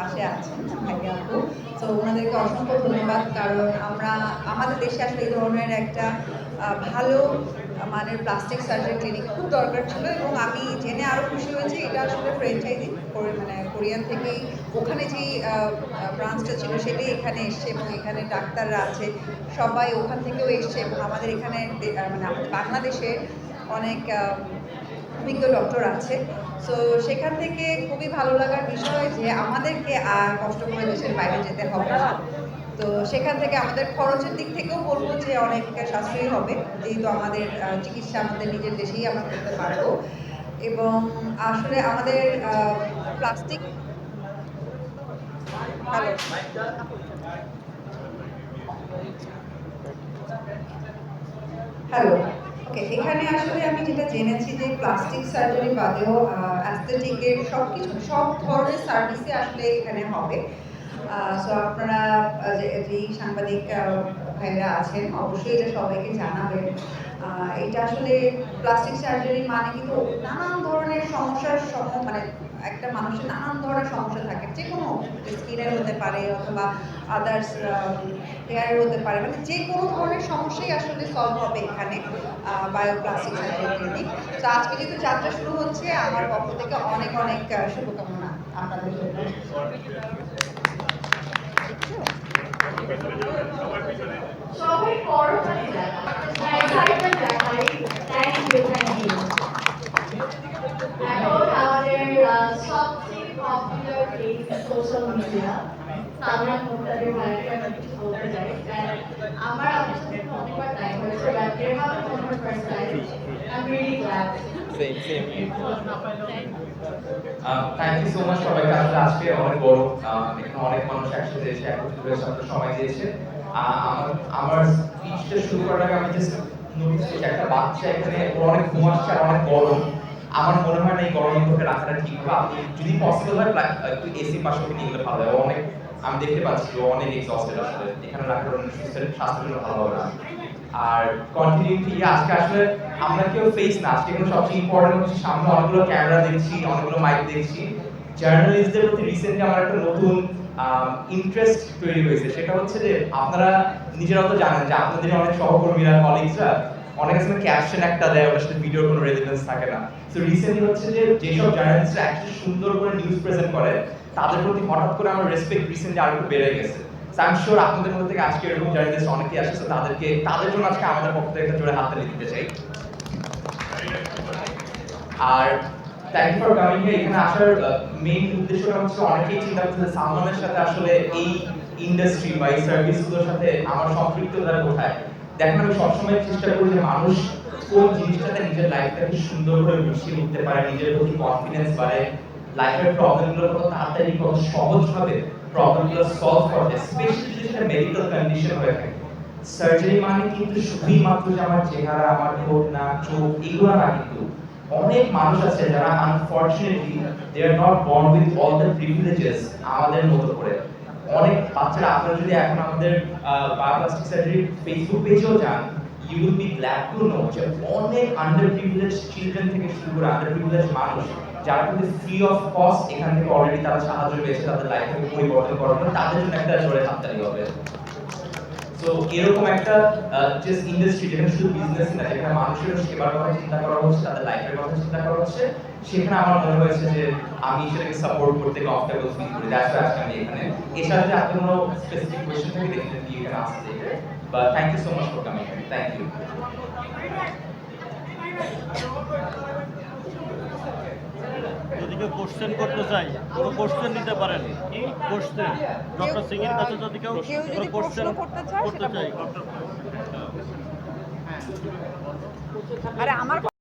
পাশে আছেন ভাইয়া আপু। তো ওনাদেরকে অসংখ্য ধন্যবাদ, কারণ আমরা, আমাদের দেশে আসলে এই ধরনের একটা ভালো মানের প্লাস্টিক সার্জারি ক্লিনিক খুব দরকার ছিল এবং আমি জেনে আরও খুশি হয়েছি, এটা আসলে ফ্র্যাঞ্চাইজি মানে কোরিয়ান থেকেই ওখানে যেই ব্রাঞ্চটা ছিল সেটাই এখানে এসছে এবং এখানে ডাক্তাররা আছে, সবাই ওখান থেকেও এসছে এবং আমাদের এখানে মানে আমাদের বাংলাদেশে অনেক অভিজ্ঞ ডক্টর আছে। সো সেখান থেকে খুবই ভালো লাগার বিষয় যে আমাদেরকে আর কষ্ট করে দেশের বাইরে যেতে হবে না। তো সেখান থেকে আমাদের খরচের দিক থেকেও বলব যে অনেক সাশ্রয়ী হবে, যেহেতু আমাদের চিকিৎসা আমাদের নিজের দেশেই আমরা করতে পারব। এবং আসলে আমাদের প্লাস্টিক হ্যালো হ্যালো ওকে এখানে আসলে আমি যেটা জেনেছি যে প্লাস্টিক সার্জারি বাদেও অ্যাস্থেটিকের সব কিছু সব ধরনের সার্ভিসে আসলে এখানে হবে। সো আপনারা যে- সাংবাদিক ভাইরা আছেন, অবশ্যই এটা সবাইকে জানাবেন। এটা আসলে প্লাস্টিক সার্জারি মানে কিন্তু নানান ধরনের সমস্যার সম মানে একটা মানুষের নানান ধরনের সমস্যা যে কোনো স্কিনের হতে পারে অথবা আদার্স হেয়ারের হতে পারে মানে যে কোনো ধরনের সমস্যাই আসলে সলভ হবে এখানে বায়োপ্লাস্টিক সার্জারি ক্লিনিক তো আজকে যেহেতু যাত্রা শুরু হচ্ছে, আমার পক্ষ থেকে অনেক অনেক শুভকামনা আপনাদের জন্য। সবাই thank you thank you social বলতে চাই আমার বড়। এখানে অনেক মানুষ একসাথে এসে একত্রিত হয়ে সাথে সময় আমার আমার শুরু করার আগে আমি জাস্ট নোটিস একটা বাচ্চা এখানে অনেক ঘুম আর অনেক গরম। আমার মনে হয় না এই গরমের মধ্যে রাখাটা ঠিক হবে আপনি যদি পসিবল হয় একটু এসি পাশে নিয়ে গেলে ভালো হয়। অনেক আমি দেখতে পাচ্ছি ও অনেক এক্সস্টেড আসলে। এখানে রাখার অনেক সুস্থ- স্বাস্থ্যের জন্য ভালো হবে না। আর কন্টিনিউটি আজকে আসলে আমরা কেউ ফেস না। আজকে কিন্তু সবচেয়ে ইম্পর্টেন্ট হচ্ছে সামনে অনেকগুলো ক্যামেরা দেখছি, অনেকগুলো মাইক দেখছি। জার্নালিস্টদের প্রতি রিসেন্টলি আমার একটা নতুন ইন্টারেস্ট তৈরি হয়েছে। সেটা হচ্ছে যে আপনারা নিজেরাও তো জানেন যে আপনাদের অনেক সহকর্মীরা কলিগসরা অনেক সময় ক্যাপশন একটা দেয়, ওটার সাথে ভিডিওর কোনো রেলিভেন্স থাকে না। তো রিসেন্টলি হচ্ছে যে যেসব জার্নালিস্টরা অ্যাকচুয়ালি সুন্দর করে নিউজ প্রেজেন্ট করে, তাদের প্রতি হঠাৎ করে আমার রেসপেক্ট রিসেন্টলি আরেকটু বেড়ে গেছে। আই এম শিওর আপনাদের মধ্যে থেকে আজকে এরকম জার্নালিস্ট অনেকেই আসে তাদেরকে, তাদের জন্য আজকে আমাদের পক্ষ থেকে একটা জোরে দিতে চাই। আর থ্যাংক ফর কামিং এখানে আসার মেইন উদ্দেশ্যটা হচ্ছে অনেকেই চিন্তা করছে সালমানের সাথে আসলে এই ইন্ডাস্ট্রি বা এই সার্ভিসগুলোর সাথে আমার সম্পৃক্ততা কোথায়? দেখেন আমি সবসময় চেষ্টা করি যে মানুষ কোন জিনিসটাতে নিজের লাইফটাকে সুন্দর করে গুছিয়ে নিতে পারে, নিজের প্রতি কনফিডেন্স বাড়ে লাইফের প্রবলেমগুলো কত তাড়াতাড়ি, কত সহজভাবে প্রবলেমগুলো সলভ করতে স্পেশালি যদি সেটা মেডিকেল কন্ডিশন হয়ে থাকে। সার্জারি মানে কিন্তু শুধুই মাত্র যে আমার চেহারা, আমার ঠোঁট না চোখ, এগুলো না কিন্তু। অনেক মানুষ আছে যারা unfortunately they are not born with all the privileges আমাদের মতো করে। অনেক বাচ্চারা, আপনারা যদি এখন আমাদের বায়োপ্লাস্টিক সার্জারি ফেসবুক পেজেও যান you will be glad to know যে অনেক আন্ডার প্রিভিলেজ চিলড্রেন থেকে শুরু করে আন্ডার প্রিভিলেজ মানুষ, যারা কিন্তু ফ্রি অফ কস্ট এখান থেকে অলরেডি তারা সাহায্য পেয়েছে তাদের লাইফটাকে পরিবর্তন করার জন্য, তাদের জন্য একটা জোরে হাততালি হবে। তো এরকম একটা জাস্ট ইন্ডাস্ট্রি যেখানে শুধু বিজনেস না, যেখানে মানুষের সেবার কথা চিন্তা করা হচ্ছে, তাদের লাইফের কথা চিন্তা করা হচ্ছে, সেখানে আমার মনে হয়েছে যে আমি সেটাকে সাপোর্ট করতে কমফর্টেবল ফিল করি আসলে আজকে আমি এখানে। এছাড়া সাথে আপনি কোনো স্পেসিফিক কোয়েশ্চেন থাকে দেখতে দিয়ে এখানে আসতে বা thank you so much for coming thank you যদি কোশ্চেন করতে চাই কোনো কোশ্চেন নিতে পারেন। কোশ্চেন ডক্টর সিং এর কাছে যদি কেউ কোনো কোশ্চেন করতে চাই। আরে আমার